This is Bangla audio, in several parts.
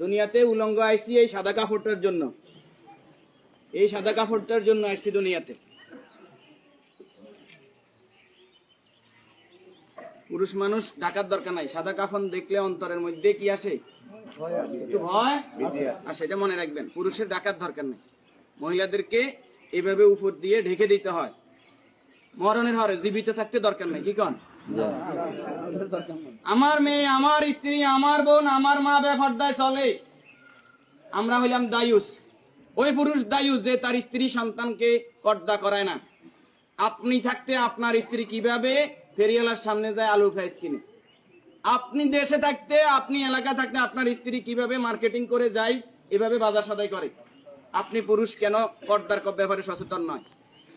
দুনিয়াতে উলঙ্গ আইসি এই সাদা কাপড়টার জন্য। এই সাদা কাপড়টার জন্য আইসি দুনিয়াতে। পুরুষ মানুষ ডাকার দরকার নাই। সাদা কাফন দেখলে অন্তরের মধ্যে কি আসে? একটু ভয়। আর সেটা মনে রাখবেন, পুরুষের ডাকার দরকার নেই। মহিলাদেরকে এভাবে উপর দিয়ে ঢেকে দিতে হয়। মরণের হরে জীবিত থাকতে দরকার নাই কি কন? আমার মেয়ে আমার স্ত্রী আমার বোন আমার মা বেফর্দায় চলে। আমরা হইলাম দায়ুস। ওই পুরুষ দায়ুস যে তার স্ত্রী সন্তানকে পর্দা করায় না। আপনি থাকতে আপনার স্ত্রী কীভাবে? ফেরিয়ালার সামনে যায় আলু ফ্রাইস কিনে। আপনি দেশে থাকতে আপনি এলাকা থাকতে আপনার স্ত্রী কীভাবে মার্কেটিং করে যায় এভাবে বাজার সদাই করে। আপনি পুরুষ কেন পর্দার ব্যাপারে সচেতন নয়?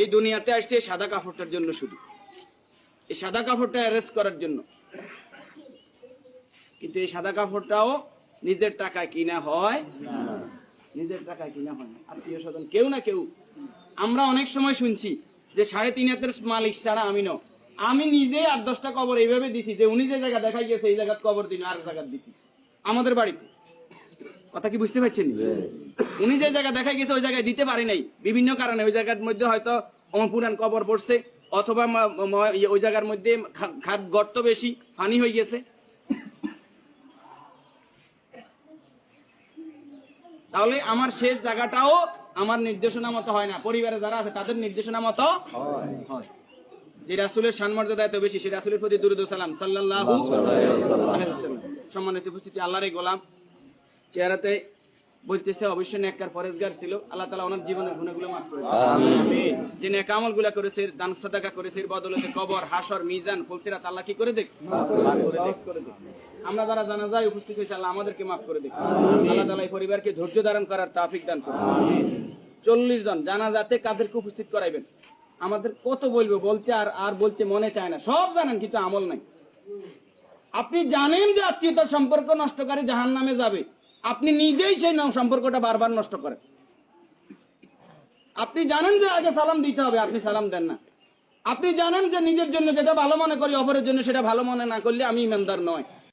এই দুনিয়াতে আসছে সাদা কাপড়টার জন্য শুধু। এই সাদা কাপড়টা অ্যারেস্ট করার জন্য। কিন্তু এই সাদা কাপড়টাও নিজের টাকা কিনা হয় নিজের টাকা কিনা হয় না। আত্মীয় স্বজন, কেউ না কেউ। আমরা অনেক সময় শুনছি যে সাড়ে তিন হাতের মালিক ছাড়া আমি ন আমি নিজে আট দশটা কবর এইভাবে দিছি যে উনি যে জায়গা দেখাই গেছে এই জায়গাত কবর দিন আর জায়গা দিছি। আমাদের বাড়িতে। কথা কি বুঝতে পারছেন? উনি যে জায়গা দেখাই গেছে ওই জায়গায় দিতে পারি নাই। বিভিন্ন কারণে ওই জায়গার মধ্যে হয়তো অমপুরান কবর পড়ছে অথবা ওই জায়গার মধ্যে খাদ গর্ত বেশি পানি হয়ে গেছে। তাহলে আমার শেষ জায়গাটাও আমার নির্দেশনা মতো হয় না। পরিবারে যারা আছে তাদের নির্দেশনা মতো হয়। যে রাসুলের সম্মর্যাদা এত বেশি সে রাসুলের প্রতি দুরুদ সালাম। ওয়াসাল্লাম। সম্মানিত উপস্থিতি আল্লাহর গোলাম। চেহারাতে বলতেছে অবশ্যই নেককার ফরেজগার ছিল। আল্লাহ তালা ওনার জীবনের গুণাগুলো মাফ করে যে নেক আমলগুলা করেছে দান সদাকা করেছে বদলতে কবর হাসর মিজান ফুলসিরাত আল্লাহ কি করে দেখ? আমরা যারা জানাজায় উপস্থিত হয়েছে আল্লাহ আমাদেরকে মাফ করে দেখ। আল্লাহ তালা এই পরিবারকে ধৈর্য ধারণ করার তাফিক দান করে চল্লিশ জন জানাজাতে কাদেরকে উপস্থিত করাইবেন? আমাদের কত বলব বলতে আর আর বলতে মনে চায় না। সব জানেন কিন্তু আমল নাই। আপনি জানেন যে আত্মীয়তার সম্পর্ক নষ্টকারী জাহান নামে যাবে। আপনি নিজেই সেই সম্পর্কটা বারবার নষ্ট করেন। আপনি জানেন যে আগে সালাম দিতে হবে, আপনি সালাম দেন না। আপনি জানেন যে নিজের জন্য যেটা ভালো মনে করি, অপরের জন্য সেটা ভালো মনে না করলে আমি ইমানদার নয়।